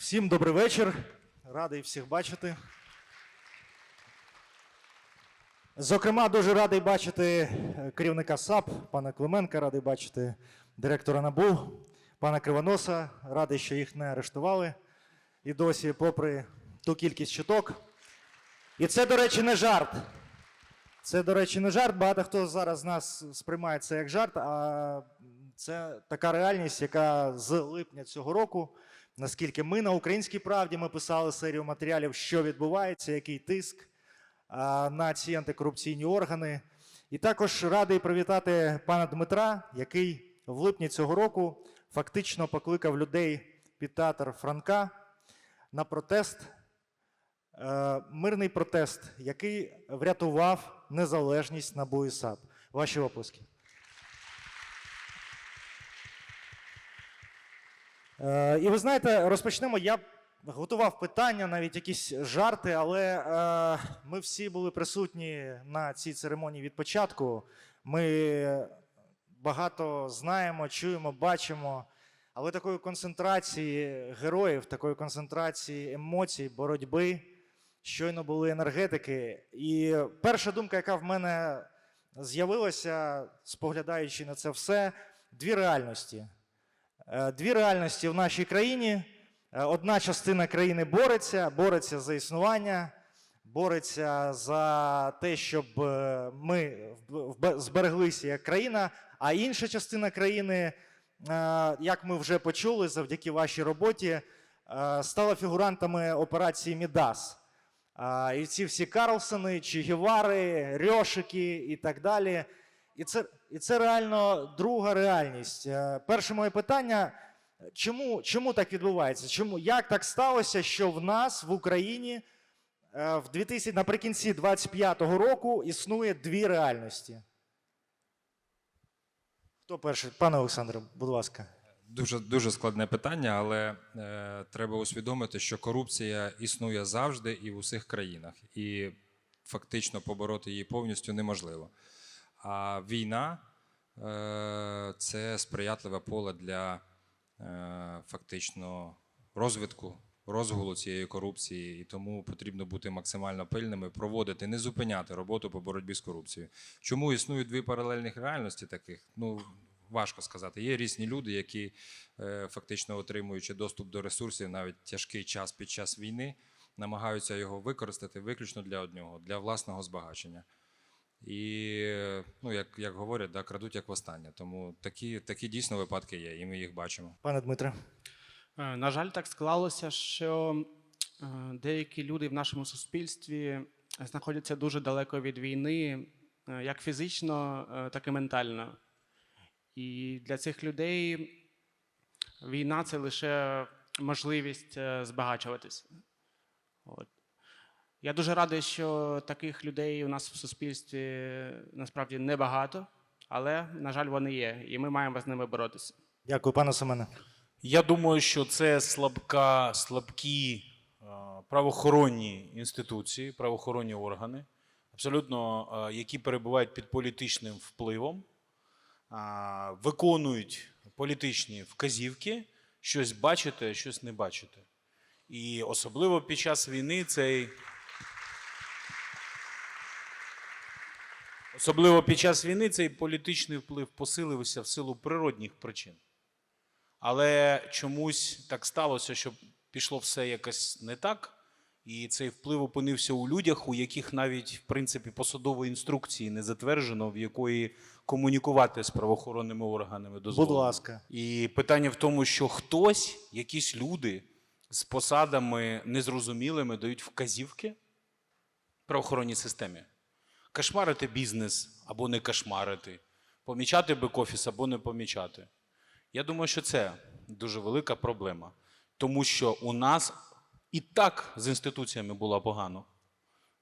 Всім добрий вечір. Радий всіх бачити. Зокрема, дуже радий бачити е, керівника САП, пана Клименка, радий бачити директора НАБУ, пана Кривоноса. Радий, що їх не арештували і досі, попри ту кількість чуток. І це, до речі, не жарт. Це, до речі, не жарт. Багато хто зараз з нас сприймає це як жарт, а це така реальність, яка з липня цього року, наскільки ми на українській правді ми писали серію матеріалів, що відбувається, який тиск на ці антикорупційні органи. І також радий привітати пана Дмитра, який в липні цього року фактично покликав людей під театр Франка на протест Е, мирний протест, який врятував незалежність НАБУ і САП. Ваші оплески. Е, І ви знаєте, розпочнемо. Я готував питання, навіть якісь жарти, але е, ми всі були присутні на цій церемонії від початку. Ми багато знаємо, чуємо, бачимо. Але такої концентрації героїв, такої концентрації емоцій, боротьби, щойно були енергетики. І перша думка, яка в мене з'явилася, споглядаючи на це все, дві реальності. Е, Дві реальності в нашій країні. Е, Одна частина країни бореться, бореться за існування, бореться за те, щоб е, ми збереглися як країна, а інша частина країни, як ми вже почули, завдяки вашій роботі, стала фігурантами операції Мідас. І ці всі Карлсони, Че Гевари, Рьошики і так далі. І це, і це реально друга реальність. Е, Перше моє питання: чому, чому так відбувається? Чому, як так сталося, що в нас в Україні е, в 2000, наприкінці 25-го року існує дві реальності? Хто перший? Пане Олександре, будь ласка. Дуже дуже складне питання, але е, треба усвідомити, що корупція існує завжди і в усіх країнах, і фактично побороти її повністю неможливо. А війна це сприятливе поле для е, фактично розвитку, розгулу цієї корупції, і тому потрібно бути максимально пильними, проводити, не зупиняти роботу по боротьбі з корупцією. Чому існують дві паралельних реальності таких? Ну важко сказати. Є різні люди, які е, фактично отримуючи доступ до ресурсів навіть тяжкий час під час війни, намагаються його використати виключно для одного, для власного збагачення. І, ну, як, як говорять, да, крадуть як востаннє. Тому такі, такі дійсно випадки є, і ми їх бачимо. Пане Дмитре. Е, На жаль, так склалося, що е, деякі люди в нашому суспільстві знаходяться дуже далеко від війни, е, як фізично, так і ментально. І для цих людей війна це лише можливість збагачуватися. От. Я дуже радий, що таких людей у нас в суспільстві насправді небагато, але, на жаль, вони є, і ми маємо з ними боротися. Дякую, пане Семене. Я думаю, що це слабка, слабкі е, правоохоронні інституції, правоохоронні органи, абсолютно е, які перебувають під політичним впливом, е, виконують політичні вказівки, щось бачите, щось не бачите. І особливо під час війни цей. Особливо під час війни цей політичний вплив посилився в силу природних причин. Але чомусь так сталося, що пішло все якось не так, і цей вплив опинився у людях, у яких навіть в принципі посадової інструкції не затверджено, в якої комунікувати з правоохоронними органами дозволено. Будь ласка. І питання в тому, що хтось, якісь люди з посадами незрозумілими дають вказівки правоохоронній системі. Кошмарити бізнес або не кошмарити, помічати бек-офіс або не помічати. Я думаю, що це дуже велика проблема, тому що у нас і так з інституціями було погано,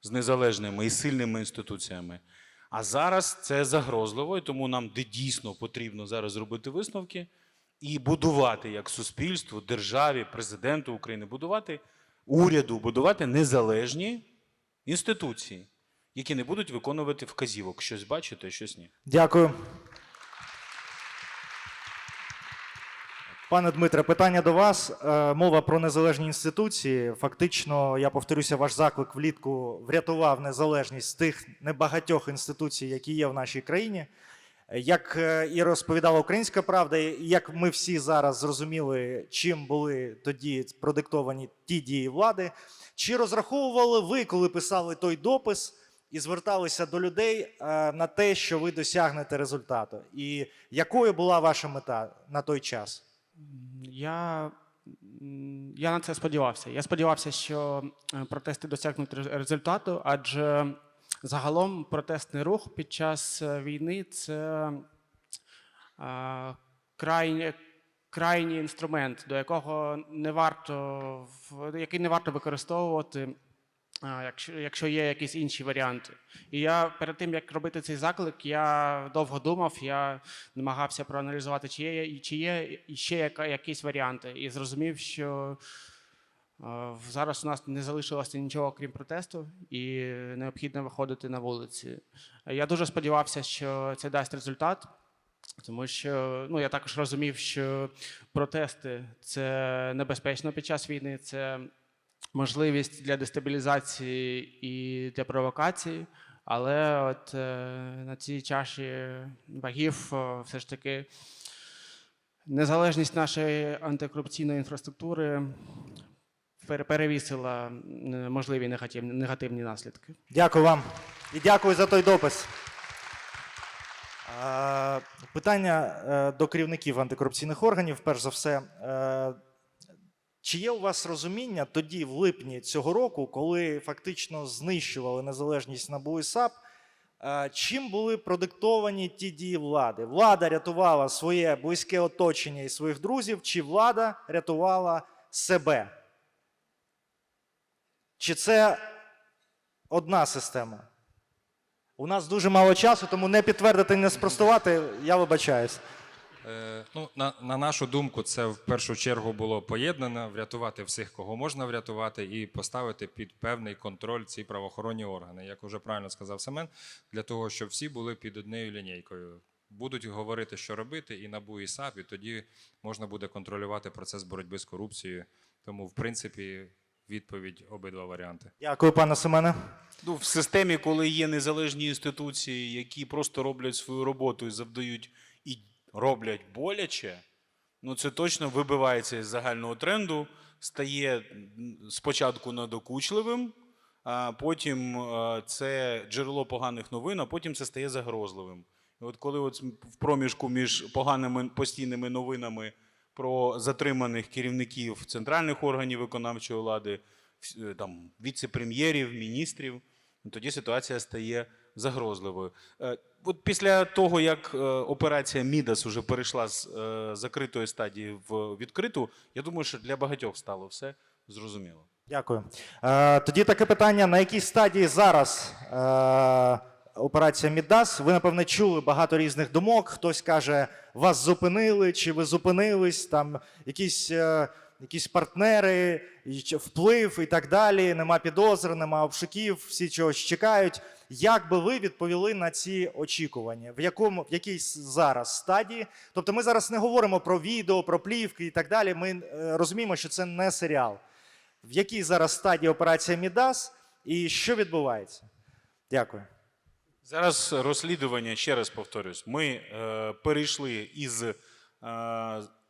з незалежними і сильними інституціями. А зараз це загрозливо, і тому нам де дійсно потрібно зараз зробити висновки і будувати як суспільству, державі, президенту України, будувати уряду, будувати незалежні інституції, які не будуть виконувати вказівок, щось бачити, щось ні. Дякую. Пане Дмитре, питання до вас. Е, Мова про незалежні інституції. Фактично, я повторюся, ваш заклик влітку врятував незалежність тих небагатьох інституцій, які є в нашій країні. Як е, і розповідала Українська Правда, як ми всі зараз зрозуміли, чим були тоді продиктовані ті дії влади, чи розраховували ви, коли писали той допис і зверталися до людей е, на те, що ви досягнете результату? І якою була ваша мета на той час? Я, я на це сподівався. Я сподівався, що е, протести досягнуть результату, адже загалом протестний рух під час е, війни це е, крайній, інструмент, до якого не варто який не варто використовувати. Якщо, якщо є якісь інші варіанти. І я перед тим, як робити цей заклик, я довго думав, я намагався проаналізувати, чи є, чи є ще якісь варіанти, і зрозумів, що зараз у нас не залишилося нічого крім протесту, і необхідно виходити на вулиці. Я дуже сподівався, що це дасть результат, тому що ну, я також розумів, що протести це небезпечно під час війни, це можливість для дестабілізації і для провокації. Але от е, на цій чаші вагів все ж таки незалежність нашої антикорупційної інфраструктури перевісила можливі негативні, наслідки. Дякую вам і дякую за той допис. Е, Питання е, до керівників антикорупційних органів. Перш за все, чи є у вас розуміння тоді, в липні цього року, коли фактично знищували незалежність НАБУ і САП, е, чим були продиктовані ті дії влади? Влада рятувала своє близьке оточення і своїх друзів, чи влада рятувала себе? Чи це одна система? У нас дуже мало часу, тому не підтвердити, не спростувати, я вибачаюсь. Е, ну, на, на нашу думку, це в першу чергу було поєднано врятувати всіх, кого можна врятувати, і поставити під певний контроль ці правоохоронні органи, як вже правильно сказав Семен, для того, щоб всі були під однією лінійкою. Будуть говорити, що робити, і НАБУ, і САП, і тоді можна буде контролювати процес боротьби з корупцією. Тому, в принципі, відповідь обидва варіанти. Дякую, пане Семене. Ну, в системі, коли є незалежні інституції, які просто роблять свою роботу і завдають роблять боляче, ну це точно вибивається із загального тренду, стає спочатку надокучливим, а потім е, це джерело поганих новин, а потім це стає загрозливим. І от коли от в проміжку між поганими постійними новинами про затриманих керівників центральних органів виконавчої влади, е, там, віце-прем'єрів, міністрів, тоді ситуація стає загрозливою. Е, От після того, як е, операція Мідас уже перейшла з е, закритої стадії в відкриту, я думаю, що для багатьох стало все зрозуміло. Дякую. Тоді таке питання: на якій стадії зараз операція Мідас? Ви, напевне, чули багато різних думок. Хтось каже, вас зупинили, чи ви зупинились, там якісь, якісь партнери, вплив і так далі. Нема підозр, нема обшуків, всі чогось чекають. Як би ви відповіли на ці очікування? В якому в якій зараз стадії? Тобто, ми зараз не говоримо про відео, про плівки і так далі. Ми е, розуміємо, що це не серіал. В якій зараз стадії операція Мідас і що відбувається? Дякую. Зараз розслідування, ще раз повторюсь, ми е, перейшли із е,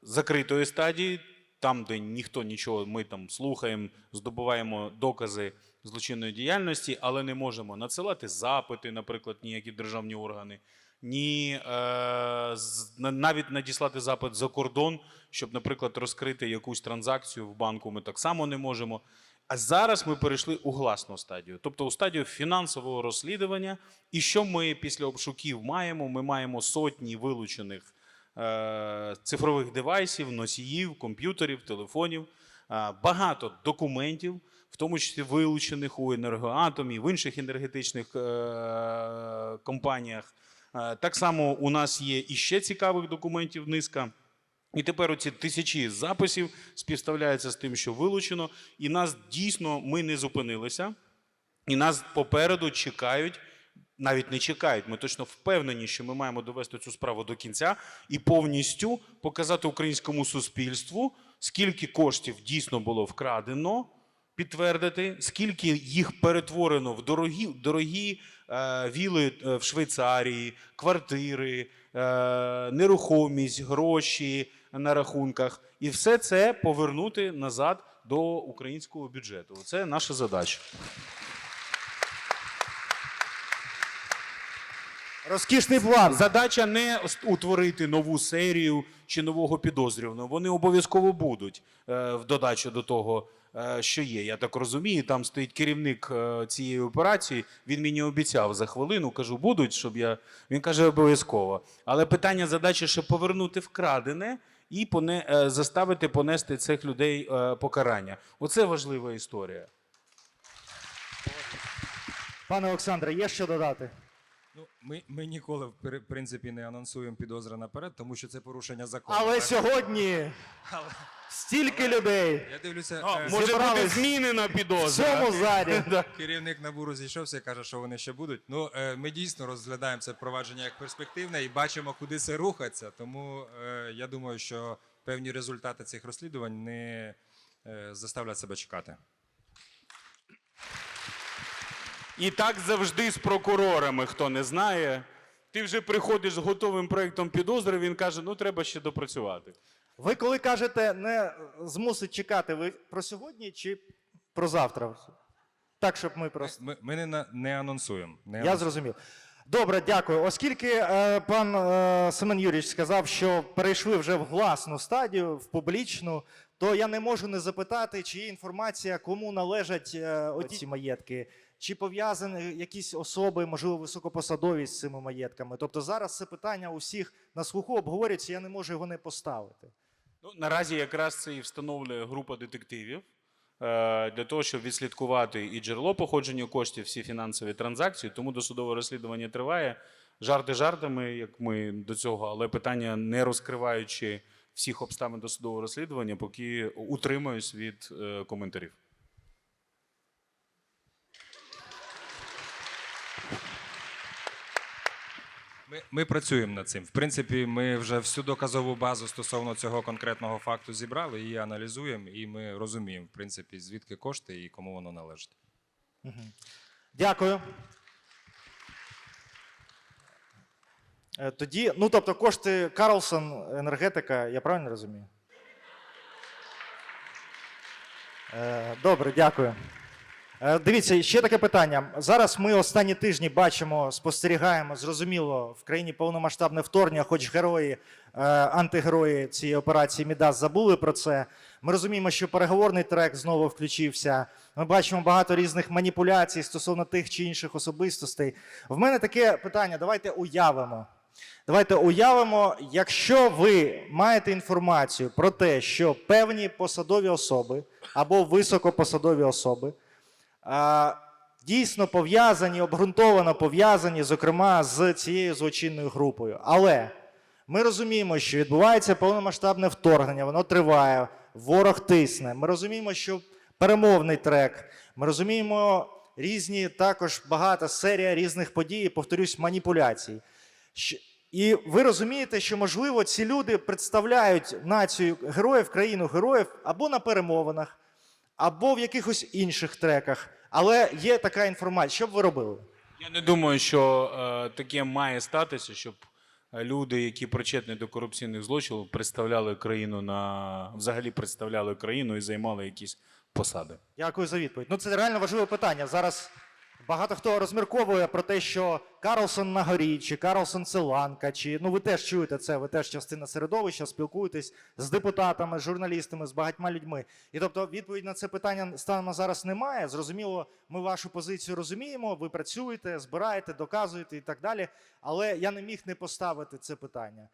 закритої стадії, там, де ніхто нічого, ми там слухаємо, здобуваємо докази злочинної діяльності, але не можемо надсилати запити, наприклад, ніякі державні органи, ні е, навіть надіслати запит за кордон, щоб, наприклад, розкрити якусь транзакцію в банку, ми так само не можемо. А зараз ми перейшли у гласну стадію, тобто у стадію фінансового розслідування. І що ми після обшуків маємо? Ми маємо сотні вилучених е, цифрових девайсів, носіїв, комп'ютерів, телефонів, е, багато документів, тому числі вилучених у енергоатомі, в інших енергетичних е, компаніях. Е, так само у нас є іще цікавих документів низка. І тепер оці тисячі записів співставляються з тим, що вилучено, і нас дійсно ми не зупинилися, і нас попереду чекають навіть не чекають. Ми точно впевнені, що ми маємо довести цю справу до кінця і повністю показати українському суспільству, скільки коштів дійсно було вкрадено, підтвердити, скільки їх перетворено в дорогі, дорогі е, віли е, в Швейцарії, квартири, е, нерухомість, гроші на рахунках, і все це повернути назад до українського бюджету. Це наша задача. Розкішний план. Задача не утворити нову серію чи нового підозрюваного. Вони обов'язково будуть е, в додачу до того, що є. Я так розумію. Там стоїть керівник е, цієї операції. Він мені обіцяв за хвилину. Кажу, будуть, щоб я. Він каже, обов'язково. Але питання задача ще повернути вкрадене і поне, е, заставити понести цих людей е, покарання. Оце важлива історія. Пане Олександре, є що додати? Ну, ми, ми ніколи в принципі не анонсуємо підозри наперед, тому що це порушення закону. Але Так? сьогодні стільки людей Я дивлюся, е, може бути змінена в цьому залі. керівник набу розійшовся і каже, що вони ще будуть. Ну, е, ми дійсно розглядаємо це провадження як перспективне і бачимо, куди це рухається. Тому е, я думаю, що певні результати цих розслідувань не е, заставлять себе чекати. І так завжди з прокурорами, хто не знає. Ти вже приходиш з готовим проєктом підозри, він каже: ну треба ще допрацювати. Ви коли кажете не змусить чекати, ви про сьогодні чи про завтра? Так, щоб ми просто. Ми, ми не, на- не анонсуємо. Не Я анонсуємо. зрозумів. Добре, дякую. Оскільки е, пан е, Семен Юрійович сказав, що перейшли вже в гласну стадію, в публічну, то я не можу не запитати, чи є інформація, кому належать е, оці маєтки, чи пов'язані якісь особи, можливо, високопосадові з цими маєтками. Тобто зараз це питання у всіх на слуху обговорюється, я не можу його не поставити. Ну, наразі якраз це і встановлює група детективів е, для того, щоб відслідкувати і джерело походження коштів, всі фінансові транзакції. Тому досудове розслідування триває. Жарти жартами, як ми до цього, але питання не розкриваючи всіх обставин досудового розслідування, поки утримуюсь від е, коментарів. Ми, ми працюємо над цим. В принципі, ми вже всю доказову базу стосовно цього конкретного факту зібрали, її аналізуємо, і ми розуміємо, в принципі, звідки кошти і кому воно належить. Дякую. Е, Тоді, ну тобто, кошти Карлсон, енергетика, я правильно розумію? Е, Добре, дякую. Е, Дивіться, ще таке питання. Зараз ми останні тижні бачимо, спостерігаємо, зрозуміло, в країні повномасштабне вторгнення, хоч герої, е, антигерої цієї операції Мідас забули про це. Ми розуміємо, що переговорний трек знову включився. Ми бачимо багато різних маніпуляцій стосовно тих чи інших особистостей. В мене таке питання: давайте уявимо. Давайте уявимо, якщо ви маєте інформацію про те, що певні посадові особи або високопосадові особи дійсно пов'язані, обґрунтовано пов'язані, зокрема, з цією злочинною групою. Але ми розуміємо, що відбувається повномасштабне вторгнення, воно триває, ворог тисне. Ми розуміємо, що перемовний трек, ми розуміємо різні також багата серія різних подій, повторюсь, маніпуляцій. І ви розумієте, що можливо ці люди представляють націю героїв, країну героїв або на перемовинах, або в якихось інших треках. Але є така інформація. Що б ви робили? Я не думаю, що е, таке має статися, щоб е, люди, які причетні до корупційних злочинів, представляли країну на взагалі представляли країну і займали якісь посади. Дякую за відповідь. Ну це реально важливе питання. Зараз багато хто розмірковує про те, що Карлсон на горі, чи Карлсон це ланка, чи ну ви теж чуєте це, ви теж частина середовища, спілкуєтесь з депутатами, з журналістами, з багатьма людьми. І тобто відповідь на це питання станом на зараз немає. Зрозуміло, ми вашу позицію розуміємо, ви працюєте, збираєте, доказуєте і так далі. Але я не міг не поставити це питання.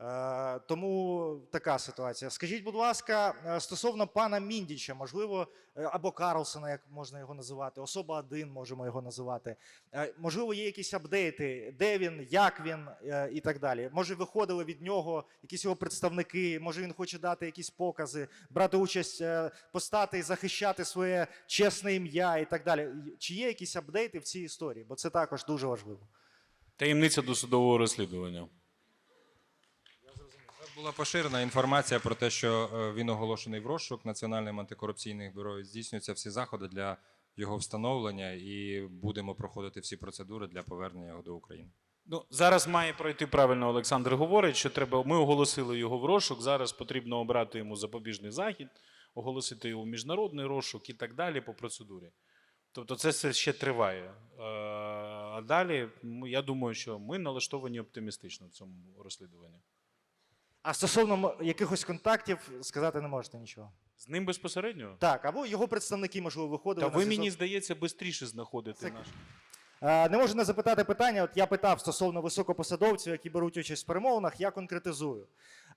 Е, тому така ситуація. Скажіть, будь ласка, е, стосовно пана Міндіча, можливо, е, або Карлсона, як можна його називати, особа 1 можемо його називати. Можливо, є якісь апдейти, де він, як він і так далі. Може, виходили від нього якісь його представники, може він хоче дати якісь покази, брати участь, постати і захищати своє чесне ім'я і так далі. Чи є якісь апдейти в цій історії? Бо це також дуже важливо. Таємниця досудового розслідування. Була поширена інформація про те, що е, він оголошений в розшук Національним антикорупційним бюро. Здійснюються всі заходи для його встановлення, і будемо проходити всі процедури для повернення його до України. Ну, зараз має пройти правильно. Олександр говорить, що треба. Ми оголосили його в розшук. Зараз потрібно обрати йому запобіжний захід, оголосити його в міжнародний розшук і так далі по процедурі. Тобто, це все ще триває. Е, А далі, я думаю, що ми налаштовані оптимістично в цьому розслідуванні. А стосовно якихось контактів сказати не можете нічого. З ним безпосередньо? Так, або його представники, можливо, виходили. Та на ви зв'язок. мені здається, швидше знаходите наш. Е, Не можу не запитати питання. От я питав стосовно високопосадовців, які беруть участь в перемовинах. Я конкретизую.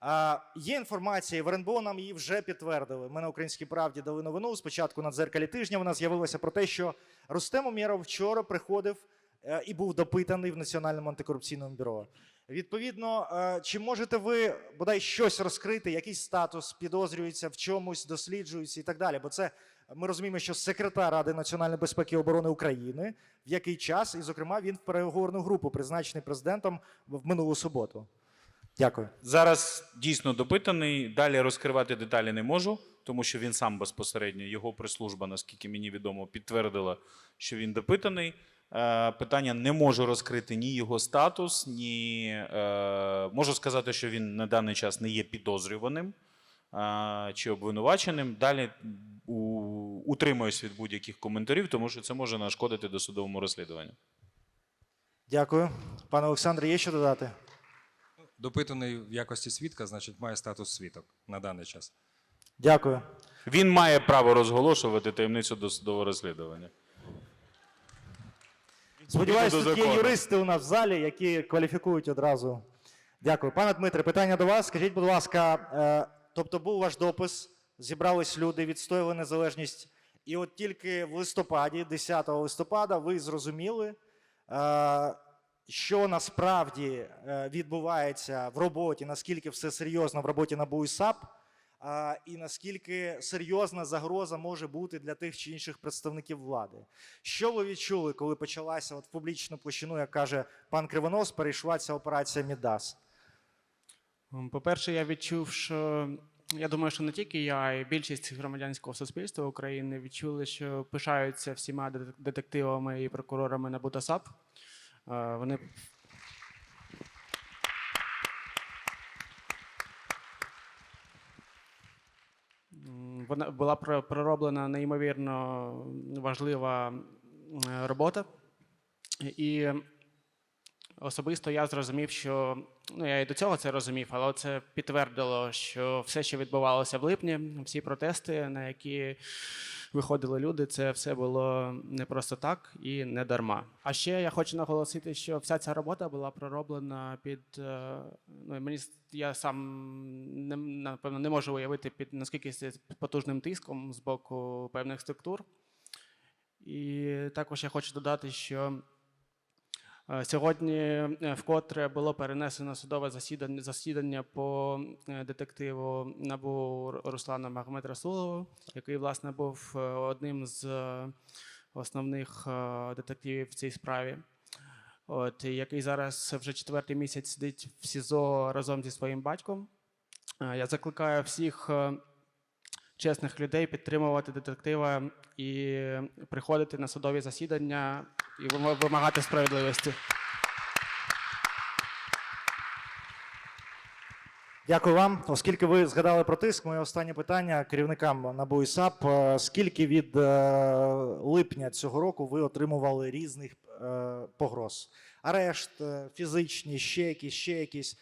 Е, Є інформація, в РНБО нам її вже підтвердили. Ми на українській правді дали новину. Спочатку на дзеркалі тижня вона з'явилася про те, що Рустем Умєров вчора приходив е, і був допитаний в Національному антикорупційному бюро. Відповідно, е, чи можете ви бодай щось розкрити, якийсь статус підозрюється в чомусь, досліджується і так далі? Бо це ми розуміємо, що секретар Ради національної безпеки і оборони України в який час, і, зокрема, він в переговорну групу призначений президентом в минулу суботу. Дякую. Зараз дійсно допитаний. Далі розкривати деталі не можу, тому що він сам безпосередньо, його прес-служба, наскільки мені відомо, підтвердила, що він допитаний. Е, Питання не можу розкрити ні його статус, ні е, можу сказати, що він на даний час не є підозрюваним е, чи обвинуваченим. Далі у, утримуюсь від будь-яких коментарів, тому що це може нашкодити досудовому розслідуванню. Дякую. Пане Олександре, є що додати? Допитаний в якості свідка, значить, має статус свідок на даний час. Дякую. Він має право розголошувати таємницю досудового розслідування. Сподіваюся, тут є юристи у нас в залі, які кваліфікують одразу. Дякую. Пане Дмитре, питання до вас. Скажіть, будь ласка, е, тобто був ваш допис, зібрались люди, відстояли незалежність, і от тільки в листопаді, 10 листопада, ви зрозуміли, е, що насправді е, відбувається в роботі, наскільки все серйозно в роботі НАБУ і САП, і наскільки серйозна загроза може бути для тих чи інших представників влади. Що ви відчули, коли почалася от в публічну площину, як каже пан Кривонос, перейшла ця операція Мідас? По-перше, я відчув, що я думаю, що не тільки я, а й більшість громадянського суспільства України відчули, що пишаються всіма детективами і прокурорами на Бутасап. Вони Вона була пророблена неймовірно важлива робота. І особисто я зрозумів, що ну я і до цього це розумів, але це підтвердило, що все, що відбувалося в липні, всі протести, на які виходили люди, це все було не просто так і не дарма. А ще я хочу наголосити, що вся ця робота була пророблена під е, ну мені я сам не напевно не можу уявити під наскільки це потужним тиском з боку певних структур. І також я хочу додати, що Сьогодні е, вкотре було перенесено судове засідання, засідання по е, детективу НАБУ Ру- Руслану Магомед Расулову, який, власне, був е, одним з е, основних е, детективів в цій справі. От, який зараз вже четвертий місяць сидить в СІЗО разом зі своїм батьком. Е, Я закликаю всіх е, чесних людей підтримувати детектива і приходити на судові засідання і вимагати справедливості. Дякую вам. Оскільки ви згадали про тиск, моє останнє питання керівникам НАБУ і САП. Е, Скільки від е, липня цього року ви отримували різних е, погроз? Арешт, фізичні, ще якісь, ще якісь.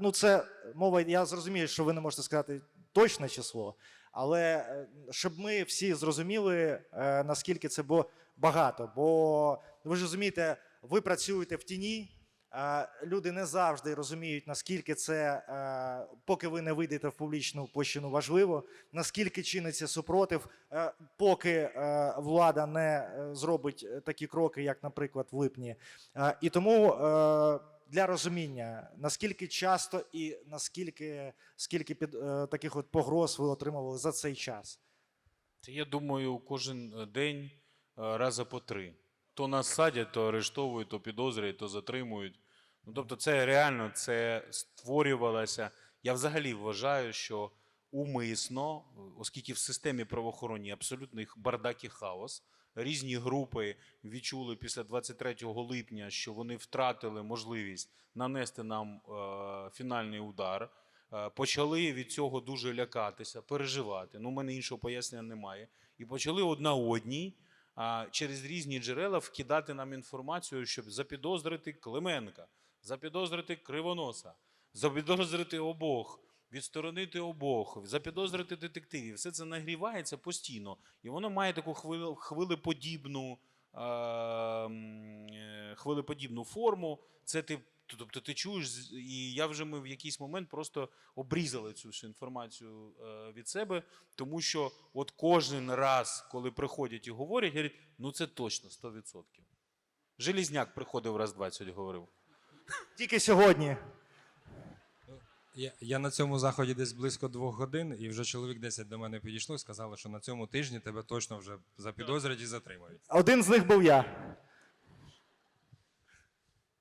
Ну, це мова. Я зрозумію, що ви не можете сказати точне число, але е, щоб ми всі зрозуміли, е, наскільки це було багато. Бо ви ж розумієте, ви працюєте в тіні. Е, Люди не завжди розуміють, наскільки це, поки ви не вийдете в публічну площину, важливо, наскільки чиниться супротив, поки влада не зробить такі кроки, як, наприклад, в липні. І тому для розуміння, наскільки часто і наскільки скільки під, е, таких от погроз ви отримували за цей час. Я думаю, кожен е, день е, рази по три. То нас садять, то арештовують, то підозрюють, то затримують. Ну, тобто, це реально це створювалося. Я взагалі вважаю, що умисно, оскільки в системі правоохоронній абсолютний бардак і хаос, різні групи відчули після 23 липня, що вони втратили можливість нанести нам е, фінальний удар. Е, Почали від цього дуже лякатися, переживати. Ну, у мене іншого пояснення немає. І почали одна одній через різні джерела вкидати нам інформацію, щоб запідозрити Клименка, запідозрити Кривоноса, запідозрити обох, відсторонити обох, запідозрити детективів. Все це нагрівається постійно. І воно має таку хвилеподібну, е, е, хвилеподібну форму. Це ти. Тобто ти чуєш, і я вже ми в якийсь момент просто обрізали цю всю інформацію е, від себе, тому що от кожен раз, коли приходять і говорять, говорять, ну це точно 100%. Желізняк приходив раз 20, говорив. Тільки сьогодні. Я, я на цьому заході десь близько двох годин, і вже чоловік 10 до мене підійшло і сказали, що на цьому тижні тебе точно вже запідозрять і затримають. Один з них був я.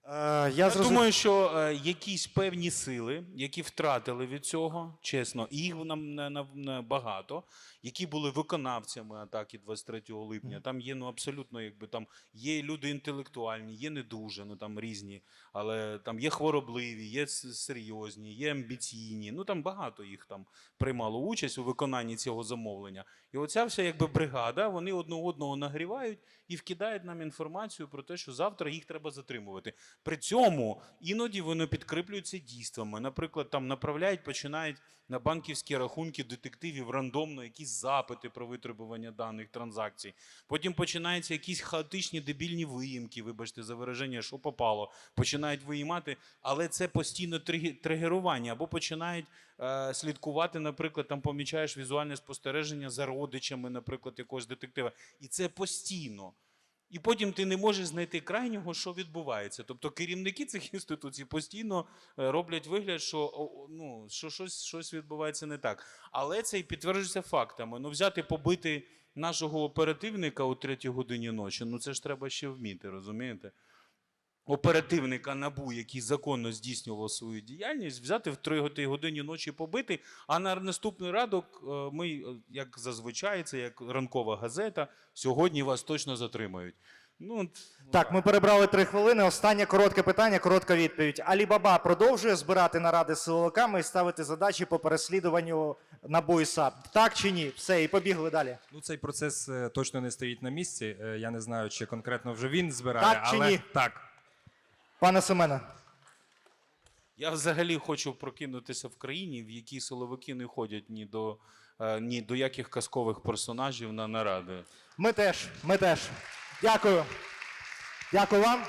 Е, я Я зрозумів. думаю, що е, якісь певні сили, які втратили від цього, чесно, їх нам на, на, на багато, які були виконавцями атаки 23 липня. Там є ну абсолютно, якби там є люди інтелектуальні, є не дуже, ну там різні, але там є хворобливі, є серйозні, є амбіційні. Ну там багато їх там приймало участь у виконанні цього замовлення. І оця вся якби бригада, вони одне одного нагрівають і вкидають нам інформацію про те, що завтра їх треба затримувати. При цьому іноді вони підкріплюються дійствами. Наприклад, там направляють, починають на банківські рахунки детективів рандомно якісь запити про витребування даних транзакцій. Потім починаються якісь хаотичні дебільні виїмки, вибачте за вираження, що попало. Починають виїмати, але це постійно тригерування. Або починають е, слідкувати, наприклад, там помічаєш візуальне спостереження за родичами, наприклад, якогось детектива. І це постійно. І потім ти не можеш знайти крайнього, що відбувається. Тобто керівники цих інституцій постійно е, роблять вигляд, що, ну, що щось, щось відбувається не так. Але це і підтверджується фактами. Ну, взяти, побити нашого оперативника о третій годині ночі, ну це ж треба ще вміти, розумієте? Оперативника НАБУ, який законно здійснював свою діяльність, взяти в 3 годині ночі побити, а на наступний радок е, ми, е, як зазвичай, це як ранкова газета, сьогодні вас точно затримають. Ну, Так, ми перебрали три хвилини. Останнє коротке питання, коротка відповідь. Алібаба продовжує збирати наради з силовиками і ставити задачі по переслідуванню НАБУ і САП. Так чи ні? Все, і побігли далі. Ну, цей процес е, точно не стоїть на місці. Я не знаю, чи конкретно вже він збирає, Так чи але ні? так. Пане Семене. Я взагалі хочу прокинутися в країні, в якій силовики не ходять ні до, е, ні до яких казкових персонажів на наради. Ми теж, ми теж. Дякую. Дякую вам.